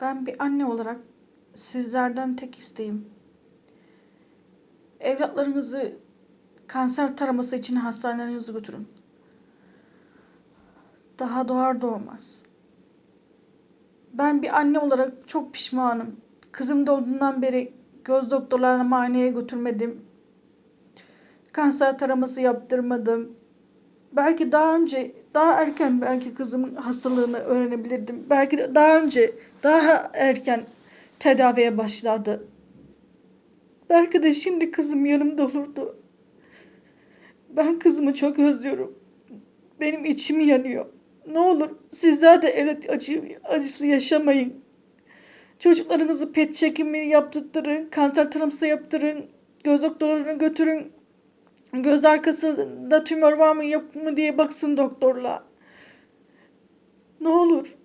Ben bir anne olarak sizlerden tek isteğim. Evlatlarınızı kanser taraması için hastanelerinize götürün. Daha doğar doğmaz. Ben bir anne olarak çok pişmanım. Kızım doğduğundan beri göz doktorlarına muayeneye götürmedim. Kanser taraması yaptırmadım. Belki daha önce, daha erken belki kızımın hastalığını öğrenebilirdim. Belki de daha önce, daha erken tedaviye başladı. Belki de şimdi kızım yanımda olurdu. Ben kızımı çok özlüyorum. Benim içim yanıyor. Ne olur sizler de evlat acı, acısı yaşamayın. Çocuklarınızı pet çekimi yaptırtırın, kanser taraması yaptırın, göz doktorlarına götürün. Göz arkasında tümör var mı yok mu diye baksın doktorla. Ne olur